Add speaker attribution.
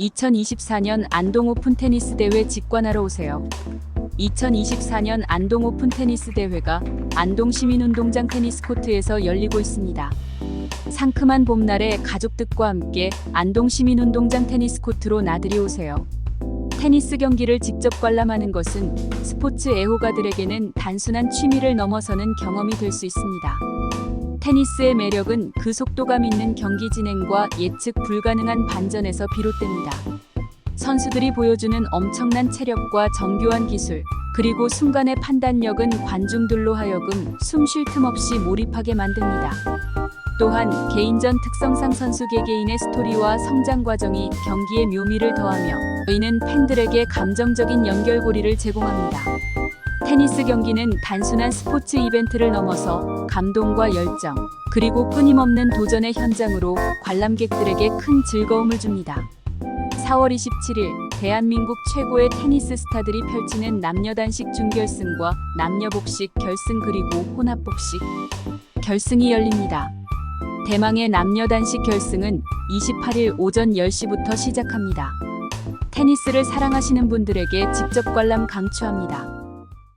Speaker 1: 2024년 안동 오픈 테니스 대회 직관하러 오세요. 2024년 안동 오픈 테니스 대회가 안동 시민운동장 테니스 코트에서 열리고 있습니다. 상큼한 봄날에 가족들과 함께 안동 시민운동장 테니스 코트로 나들이 오세요. 테니스 경기를 직접 관람하는 것은 스포츠 애호가들에게는 단순한 취미를 넘어서는 경험이 될 수 있습니다. 테니스의 매력은 그 속도감 있는 경기 진행과 예측 불가능한 반전에서 비롯됩니다. 선수들이 보여주는 엄청난 체력과 정교한 기술, 그리고 순간의 판단력은 관중들로 하여금 숨 쉴 틈 없이 몰입하게 만듭니다. 또한 개인전 특성상 선수 개개인의 스토리와 성장 과정이 경기의 묘미를 더하며 이는 팬들에게 감정적인 연결고리를 제공합니다. 테니스 경기는 단순한 스포츠 이벤트를 넘어서 감동과 열정, 그리고 끊임없는 도전의 현장으로 관람객들에게 큰 즐거움을 줍니다. 4월 27일 대한민국 최고의 테니스 스타들이 펼치는 남녀 단식 준결승과 남녀 복식 결승 그리고 혼합 복식 결승이 열립니다. 대망의 남녀 단식 결승은 28일 오전 10시부터 시작합니다. 테니스를 사랑하시는 분들에게 직접 관람 강추합니다.